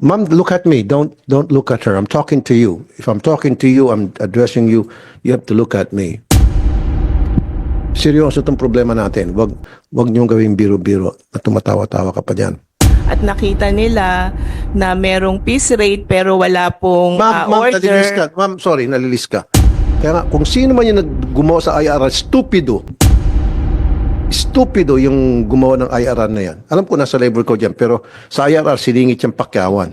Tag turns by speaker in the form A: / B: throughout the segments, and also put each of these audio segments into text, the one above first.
A: Ma'am, look at me. Don't don't look at her. I'm talking to you. If I'm talking to you, I'm addressing you. You have to look at me. Seryoso itong problema natin. Wag wag niyong gawing biro-biro at tumatawa-tawa ka pa diyan.
B: At nakita nila na merong peace rate pero wala pong ah,
A: Ma'am, ma'am, nalilis ka.
B: order.
A: Ma'am, sorry, nalilis ka. Kaya nga, kung sino man yung naggumawa sa IRR, stupido. Stupido yung gumawa ng IRR na yan. Alam ko nasa labor code yan, pero sa IRR, siningit yung pakyawan.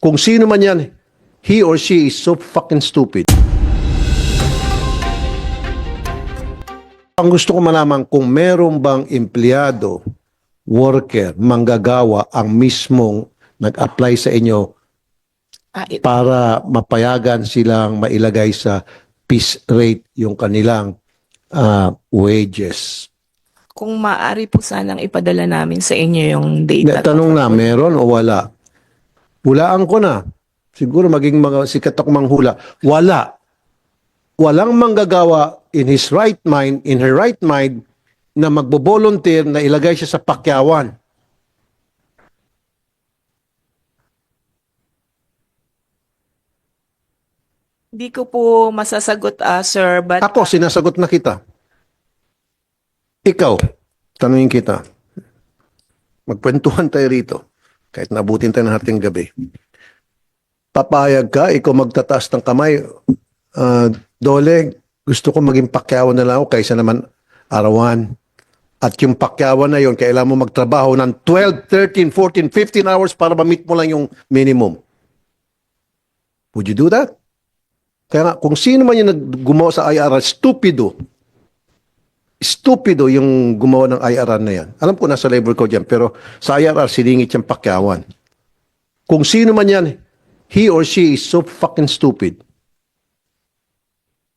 A: Kung sino man yan, he or she is so fucking stupid. Ang gusto ko malaman kung meron bang empleyado, worker, manggagawa ang mismong nag-apply sa inyo
B: Ah,
A: para mapayagan silang mailagay sa piece rate yung kanilang ah, wages.
B: Kung maaari po sanang ipadala namin sa inyo yung data.
A: tanong na, meron o wala? Hulaan ko na. Siguro maging mga sikat ako manghula. Wala. Walang manggagawa in his right mind, in her right mind, na magbo-volunteer na ilagay siya sa pakyawan.
B: Hindi ko po masasagot, ah, sir, but
A: Ako, sinasagot na kita. Ikaw, tanungin kita. Magkwentuhan tayo rito. Kahit nabutin tayo ng hating gabi. Papayag ka, ikaw magtataas ng kamay. Ah, Dole, gusto ko maging pakyawan na lang ako kaysa naman arawan. At yung pakyawan na yon, kailangan mo magtrabaho ng 12, 13, 14, 15 hours para ma-meet mo lang yung minimum. Would you do that? Kaya nga, kung sino man yung naggumawa sa IRR, stupido. Stupido yung gumawa ng IRR na yan. Alam ko nasa labor code yan, pero sa IRR, siningit yung pakyawan. Kung sino man yan, he or she is so fucking stupid.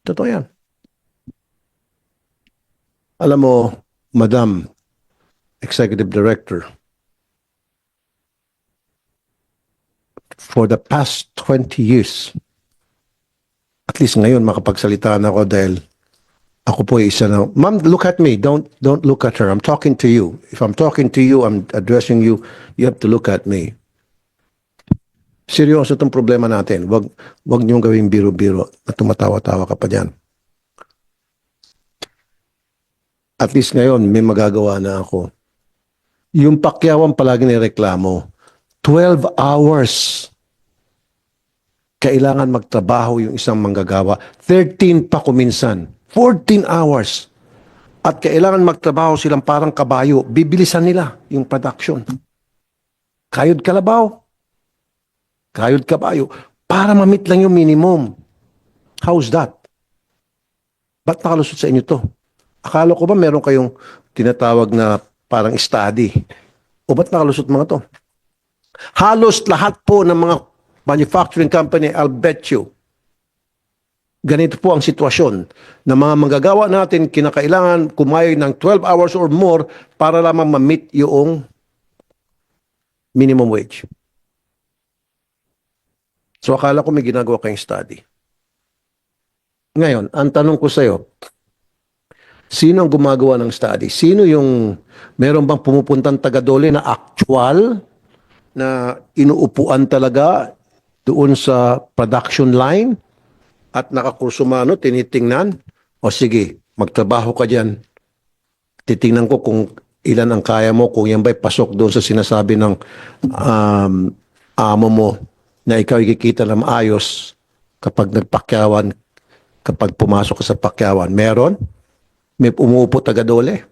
A: Totoo yan. Alam mo, Madam Executive Director, for the past 20 years, at least ngayon makapagsalita na ako dahil ako po isa na, ma'am, look at me. Don't, don't look at her. I'm talking to you. If I'm talking to you, I'm addressing you. You have to look at me. Seryoso itong problema natin. Wag, wag niyong gawing biro-biro at tumatawa-tawa ka pa diyan. At least ngayon, may magagawa na ako. Yung pakyawan palagi nireklamo. 12 hours kailangan magtrabaho yung isang manggagawa. 13 pa kuminsan. 14 hours. At kailangan magtrabaho silang parang kabayo. Bibilisan nila yung production. Kayod kalabaw. Kayod kabayo. Para mamit lang yung minimum. How's that? Ba't nakalusot sa inyo to? Akala ko ba meron kayong tinatawag na parang study? O ba't nakalusot mga to? Halos lahat po ng mga manufacturing company, I'll bet you, ganito po ang sitwasyon na mga manggagawa natin kinakailangan kumain ng 12 hours or more para lamang ma-meet yung minimum wage. So akala ko may ginagawa kayong study. Ngayon, ang tanong ko sa iyo, sino ang gumagawa ng study? Sino yung meron bang pumupuntang taga-dole na actual na inuupuan talaga doon sa production line at nakakursumano, tinitingnan, o sige, magtrabaho ka dyan. Titingnan ko kung ilan ang kaya mo, kung yan ba'y pasok doon sa sinasabi ng um, amo mo na ikaw ikikita na maayos kapag nagpakyawan, kapag pumasok ka sa pakyawan. Meron? May umuupo taga-dole?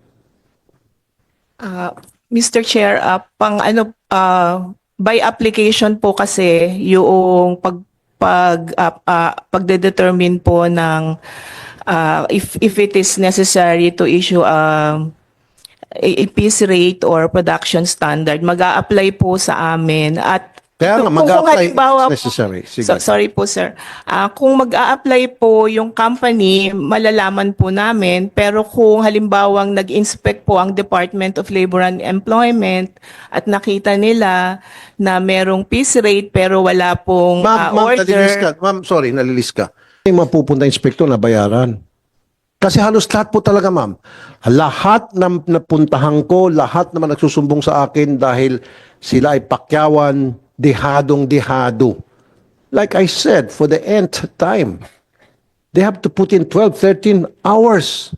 B: Ah, Mr. Chair, ah, pang ano ah, by application po kasi yung pag pag ah, ah, pagde-determine po ng ah, if if it is necessary to issue a a, a piece rate or production standard, mag-a-apply po sa amin. At
A: Kaya nga, mag-apply if necessary. Sige.
B: So- sorry po sir. Ah, kung mag-a-apply po yung company, malalaman po namin. Pero kung halimbawang nag-inspect po ang Department of Labor and Employment at nakita nila na merong piece rate pero wala pong
A: ma'am, nalilis ka.
B: order.
A: Ma'am, sorry, nalilis ka. May mapupunta inspektor na bayaran. Kasi halos lahat po talaga, ma'am. Lahat ng napuntahan ko, lahat naman nagsusumbong sa akin dahil sila ay pakyawan dehadong-dehado. Like I said, for the nth time, they have to put in 12, 13 hours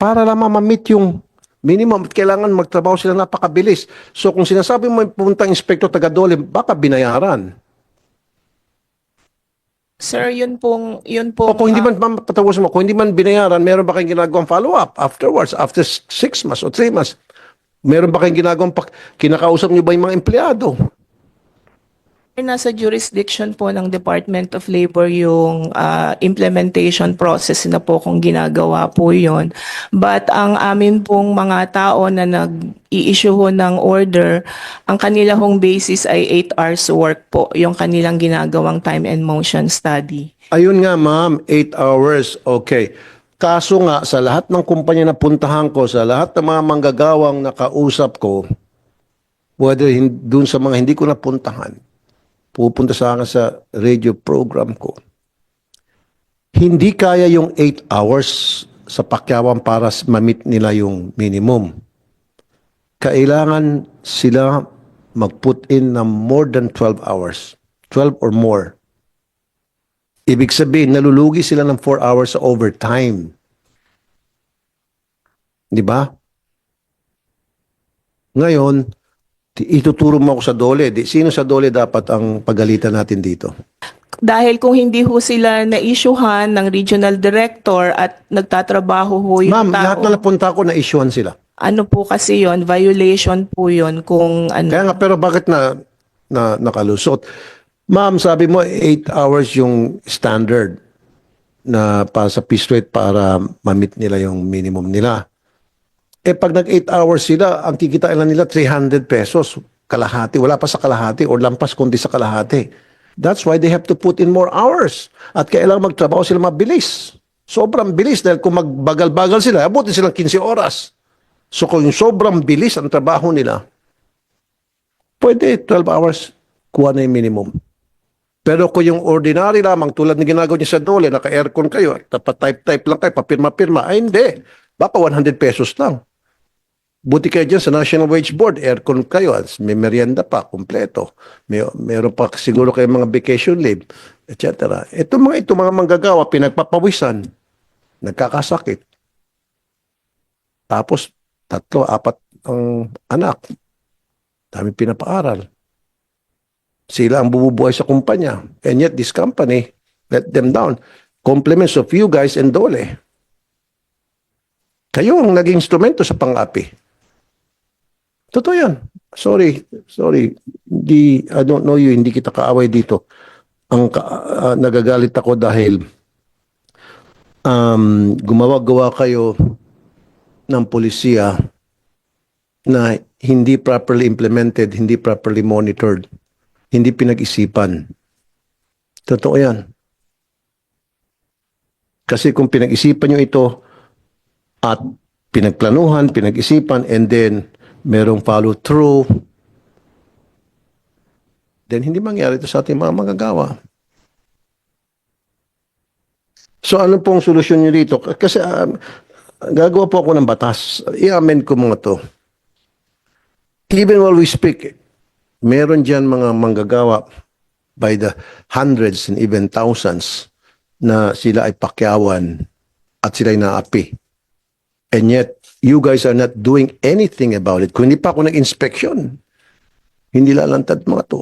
A: para lang ma-meet yung minimum kailangan magtrabaho sila napakabilis. So kung sinasabi mo may puntang inspector taga-dole, baka binayaran.
B: Sir, yun pong, yun
A: O
B: pong,
A: kung hindi
B: ah,
A: man, patawos mo, kung hindi man binayaran, meron ba kayong ginagawang follow-up afterwards, after six months o three months? Meron ba kayong ginagawang, pak- kinakausap niyo ba yung mga empleyado?
B: nasa jurisdiction po ng Department of Labor yung ah, implementation process na po kung ginagawa po yon. But ang amin pong mga tao na nag-i-issue ho ng order, ang kanila hong basis ay 8 hours work po, yung kanilang ginagawang time and motion study.
A: Ayun nga, ma'am, 8 hours, okay. Kaso nga, sa lahat ng kumpanya na puntahan ko, sa lahat ng mga manggagawang nakausap ko, whether dun sa mga hindi ko napuntahan, pupunta sa akin sa radio program ko, hindi kaya yung 8 hours sa pakyawan para ma-meet nila yung minimum. Kailangan sila mag-put in ng more than 12 hours. 12 or more. Ibig sabihin, nalulugi sila ng 4 hours sa overtime. Di ba? Ngayon, ituturo mo ako sa dole. Di, sino sa dole dapat ang pagalitan natin dito?
B: Dahil kung hindi ho sila na-issuehan ng regional director at nagtatrabaho ho yung
A: Ma'am,
B: tao,
A: lahat na napunta ko, na-issuean sila.
B: ano po kasi yon violation po yon kung ano.
A: Kaya nga, pero bakit na, na nakalusot? Ma'am, sabi mo, 8 hours yung standard na para sa piece rate para ma-meet nila yung minimum nila. Eh pag nag 8 hours sila, ang kikitain lang nila 300 pesos. Kalahati. Wala pa sa kalahati or lampas kundi sa kalahati. That's why they have to put in more hours. At kailangan magtrabaho sila mabilis. Sobrang bilis dahil kung magbagal-bagal sila, abutin silang 15 oras. So kung sobrang bilis ang trabaho nila, pwede 12 hours, kuha na yung minimum. Pero kung yung ordinary lamang, tulad ng ginagawa niya sa dole, naka-aircon kayo, tapat type-type lang kayo, papirma-pirma, ay hindi. Baka 100 pesos lang. Buti kayo dyan sa National Wage Board, aircon kayo, may merienda pa, kompleto. May, meron pa siguro kayo mga vacation leave, etc. Ito mga ito mga manggagawa, pinagpapawisan, nagkakasakit. Tapos, tatlo, apat ang anak. Dami pinapaaral. Sila ang bumubuhay sa kumpanya. And yet, this company let them down. Compliments of you guys and Dole. Kayo ang naging instrumento sa pang-api. Totoo yan. Sorry, sorry. Hindi, I don't know you, hindi kita kaaway dito. Ang ah, nagagalit ako dahil um, gumawa-gawa kayo ng polisiya na hindi properly implemented, hindi properly monitored, hindi pinag-isipan. Totoo yan. Kasi kung pinag-isipan nyo ito at pinagplanuhan, pinag-isipan, and then merong follow-through, then hindi mangyari ito sa ating mga magagawa. So ano pong solusyon nyo dito? Kasi um, gagawa po ako ng batas. I-amend ko mga to. Even while we speak, meron dyan mga manggagawa by the hundreds and even thousands na sila ay pakyawan at sila ay naapi. And yet, you guys are not doing anything about it. Kung hindi pa ako nag-inspection, hindi lalantad mga to.